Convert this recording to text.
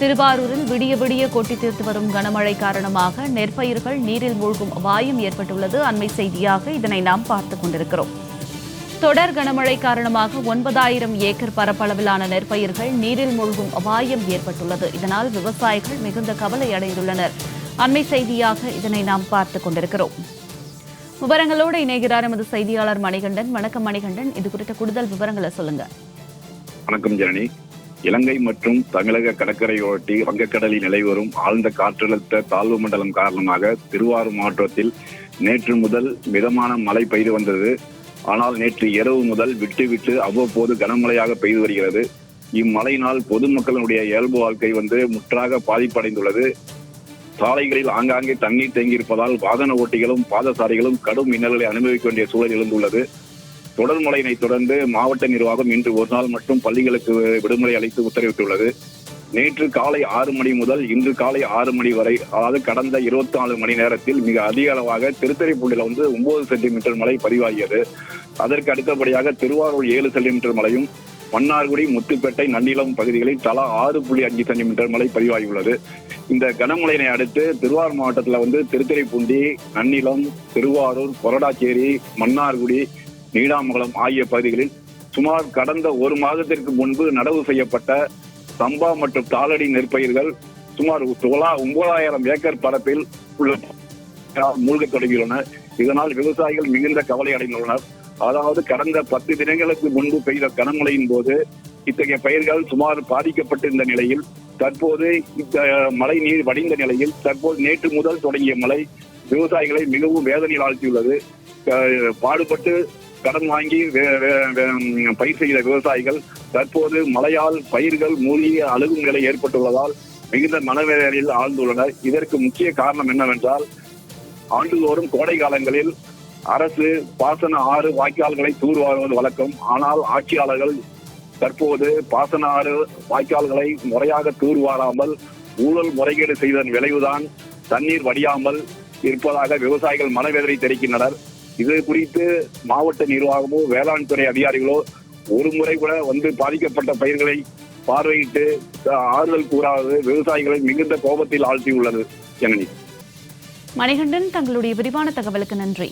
திருவாரூரில் விடிய விடிய கொட்டி தீர்த்து வரும் கனமழை காரணமாக நெற்பயிர்கள் நீரில் மூழ்கும் அபாயம் ஏற்பட்டுள்ளது. அண்மை செய்தியாக இதனை நாம் பார்த்துக் கொண்டிருக்கிறோம். தொடர் கனமழை காரணமாக ஒன்பதாயிரம் ஏக்கர் பரப்பளவிலான நெற்பயிர்கள் நீரில் மூழ்கும் அபாயம் ஏற்பட்டுள்ளது. இதனால் விவசாயிகள் மிகுந்த கவலை அடைந்துள்ளனர். அண்மை செய்தியாக இதனை நாம் பார்த்துக் கொண்டிருக்கிறோம். விவரங்களோடு இணைகிறார் எமது செய்தியாளர் மணிகண்டன். வணக்கம் மணிகண்டன். இது குறித்த கூடுதல் விவரங்களை சொல்லுங்க. வணக்கம் ஜனனி. இலங்கை மற்றும் தமிழக கடற்கரையொட்டி வங்கக்கடலில் நிலை வரும் ஆழ்ந்த காற்றழுத்த தாழ்வு மண்டலம் காரணமாக திருவாரூர் மாவட்டத்தில் நேற்று முதல் மிதமான மழை பெய்து வந்தது. ஆனால் நேற்று இரவு முதல் விட்டு விட்டு அவ்வப்போது கனமழையாக பெய்து வருகிறது. இம்மழையினால் பொதுமக்களுடைய இயல்பு வாழ்க்கை வந்து முற்றாக பாதிப்படைந்துள்ளது. சாலைகளில் ஆங்காங்கே தண்ணீர் தேங்கியிருப்பதால் வாகன ஓட்டிகளும் பாதசாரிகளும் கடும் இன்னல்களை அனுபவிக்க வேண்டிய சூழல் எழுந்துள்ளது. தொடர் மழையினை தொடர்ந்து மாவட்ட நிர்வாகம் இன்று ஒரு நாள் மட்டும் பள்ளிகளுக்கு விடுமுறை அளித்து உத்தரவிட்டுள்ளது. நேற்று காலை ஆறு மணி முதல் இன்று காலை ஆறு மணி வரை அதாவது கடந்த இருபத்தி நாலு மணி நேரத்தில் மிக அதிக அளவாக திருத்தறைப்பூண்டில வந்து ஒன்பது சென்டிமீட்டர் மழை பதிவாகியது. அதற்கு அடுத்தபடியாக திருவாரூர் ஏழு சென்டிமீட்டர் மழையும் மன்னார்குடி முத்துப்பேட்டை நன்னிலம் பகுதிகளில் தலா ஆறு புள்ளி அஞ்சு சென்டிமீட்டர் மழை பதிவாகியுள்ளது. இந்த கனமழையினை அடுத்து திருவாரூர் மாவட்டத்தில் வந்து திருத்துறைப்பூண்டி நன்னிலம் திருவாரூர் கொரடாச்சேரி மன்னார்குடி நீடாமங்கலம் ஆகிய பகுதிகளில் சுமார் கடந்த ஒரு மாதத்திற்கு முன்பு நடவு செய்யப்பட்ட சம்பா மற்றும் தாளடி நெற்பயிர்கள் சுமார் தொலா ஒன்பதாயிரம் ஏக்கர் பரப்பில் உள்ள மூழ்க தொடங்கியுள்ளன. இதனால் விவசாயிகள் மிகுந்த கவலை அடைந்துள்ளனர். அதாவது கடந்த பத்து தினங்களுக்கு முன்பு பெய்த கனமழையின் போது இத்தகைய பயிர்கள் சுமார் பாதிக்கப்பட்டிருந்த நிலையில் தற்போது இந்த மழை நீர் வடிந்த நிலையில் தற்போது நேற்று முதல் தொடங்கிய மழை விவசாயிகளை மிகவும் வேதனையில் ஆழ்த்தியுள்ளது. பாடுபட்டு கடன் வாங்கி வே- வே- பயிர் செய்த விவசாயிகள் தற்போது மழையால் பயிர்கள் மூழ்கி அழுகும் நிலை ஏற்பட்டுள்ளதால் மிகுந்த மனவேதனையில் ஆழ்ந்துள்ளனர். இதற்கு முக்கிய காரணம் என்னவென்றால் ஆண்டுதோறும் கோடை காலங்களில் அரசு பாசன ஆறு வாய்க்கால்களை தூர்வாருவது வழக்கம். ஆனால் ஆட்சியாளர்கள் தற்போது பாசன ஆறு வாய்க்கால்களை முறையாக தூர்வாராமல் ஊழல் முறைகேடு செய்ததன் விளைவுதான் தண்ணீர் வடியாமல் இருப்பதாக விவசாயிகள் மனவேதனை தெரிவிக்கின்றனர். இது குறித்து மாவட்ட நிர்வாகமோ வேளாண் துறை அதிகாரிகளோ ஒரு முறை கூட வந்து பாதிக்கப்பட்ட பயிர்களை பார்வையிட்டு ஆறுதல் கூறாதது விவசாயிகளை மிகுந்த கோபத்தில் ஆழ்த்தியுள்ளது ஜனனி. மணிகண்டன் தங்களுடைய விரிவான தகவலுக்கு நன்றி.